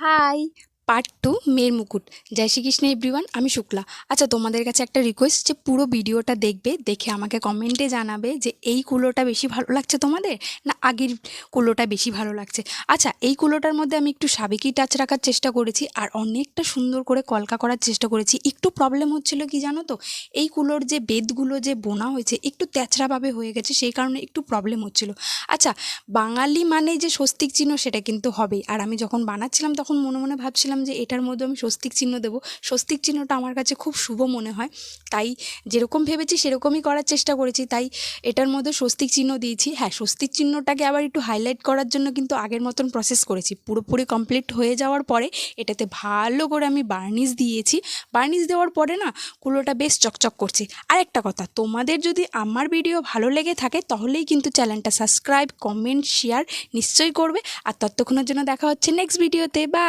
嗨 part two মেয়ের মুকুট। জয় Shrikrishna everyone আমি শুক্লা। আচ্ছা তোমাদের কাছে একটা রিকোয়েস্ট যে পুরো ভিডিওটা দেখবে, দেখে আমাকে কমেন্টে জানাবে যে এই কুলোটা বেশি ভালো লাগছে তোমাদের, না আগের কুলোটা বেশি ভালো লাগছে? আচ্ছা এই কুলোটার মধ্যে আমি একটু সাবেকি টাচ রাখার চেষ্টা করেছি, আর অনেকটা সুন্দর করে কলকা করার চেষ্টা করেছি। একটু প্রবলেম হচ্ছিল কি জানো তো? এই কুলোর যে বেদগুলো যে বোনা হয়েছে, একটু তেচড়াভাবে হয়ে গেছে, সেই কারণে একটু প্রবলেম হচ্ছিল। আচ্ছা বাঙালি মানে যে স্বস্তিক চিহ্ন, সেটা কিন্তু হবেই। আর আমি যখন বানাচ্ছিলাম, তখন মনে মনে ভাবছিলাম যে এটার মধ্যে আমি স্বস্তিক চিহ্ন দেবো। স্বস্তিক চিহ্নটা আমার কাছে খুব শুভ মনে হয়। তাই যেরকম ভেবেছি সেরকমই করার চেষ্টা করেছি। তাই এটার মধ্যে স্বস্তিক চিহ্ন দিয়েছি। হ্যাঁ স্বস্তিক চিহ্নটাকে আবার একটু হাইলাইট করার জন্য কিন্তু আগের মতন প্রসেস করেছি। পুরোপুরি কমপ্লিট হয়ে যাওয়ার পরে এটাতে ভালো করে আমি বার্নিশ দিয়েছি। বার্নিশ দেওয়ার পরে না কুলোটা বেশ চকচক করছে। আর একটা কথা, তোমাদের যদি আমার ভিডিও ভালো লেগে থাকে তাহলেই কিন্তু চ্যানেলটা সাবস্ক্রাইব কমেন্ট শেয়ার নিশ্চয়ই করবে। আর ততক্ষণের জন্য দেখা হচ্ছে নেক্সট ভিডিওতে বা